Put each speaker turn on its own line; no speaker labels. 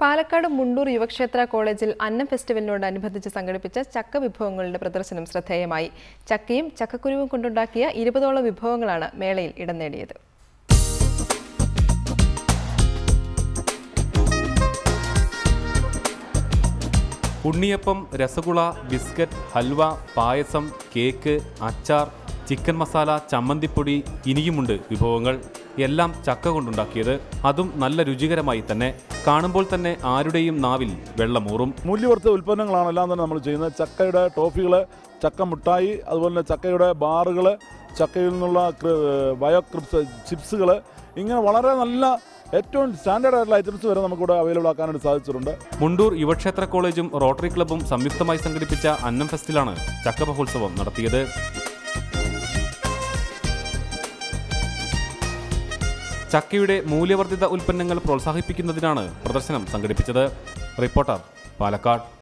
പാലക്കാട് മുണ്ടൂർ യുവക്ഷേത്ര കോളേജിൽ അന്നം ഫെസ്റ്റിവലിനോടനുബന്ധിച്ച് സംഘടിപ്പിച്ച ചക്ക വിഭവങ്ങളുടെ പ്രദർശനം ശ്രദ്ധേയമായി. ചക്കയും ചക്കക്കുരുവും കൊണ്ടുണ്ടാക്കിയ ഇരുപതോളം വിഭവങ്ങളാണ് മേളയിൽ ഇടം നേടിയത്.
ഉണ്ണിയപ്പം രസഗുള ബിസ്ക്കറ്റ് ഹൽവ പായസം കേക്ക് അച്ചാർ ചിക്കൻ മസാല ചമ്മന്തിപ്പൊടി ഇനിയുമുണ്ട് വിഭവങ്ങൾ. എല്ലാം ചക്ക കൊണ്ടുണ്ടാക്കിയത് അതും നല്ല രുചികരമായി തന്നെ. കാണുമ്പോൾ തന്നെ ആരുടെയും നാവിൽ വെള്ളമൂറും.
മൂല്യവർത്ത ഉൽപ്പന്നങ്ങളാണ് എല്ലാം തന്നെ നമ്മൾ ചെയ്യുന്നത്. ചക്കയുടെ ടോഫികൾ ചക്ക മുട്ടായി അതുപോലെ തന്നെ ചക്കയുടെ ബാറുകൾ ചക്കയിൽ നിന്നുള്ള ബയോ ക്രിപ്സ് ചിപ്സുകൾ ഇങ്ങനെ വളരെ നല്ല ഏറ്റവും സ്റ്റാൻഡേർഡ് ആയിട്ടുള്ള ഐറ്റംസ് വരെ നമുക്കിവിടെ അവൈലബിൾ ആക്കാനായിട്ട് സാധിച്ചിട്ടുണ്ട്.
മുണ്ടൂർ യുവക്ഷേത്ര കോളേജും റോട്ടറി ക്ലബ്ബും സംയുക്തമായി സംഘടിപ്പിച്ച അന്നം ഫെസ്റ്റിലാണ് ചക്ക മഹോത്സവം നടത്തിയത്. ചക്കയുടെ മൂല്യവർദ്ധിത ഉൽപ്പന്നങ്ങൾ പ്രോത്സാഹിപ്പിക്കുന്നതിനാണ് പ്രദർശനം സംഘടിപ്പിച്ചത്. റിപ്പോർട്ടർ പാലക്കാട്.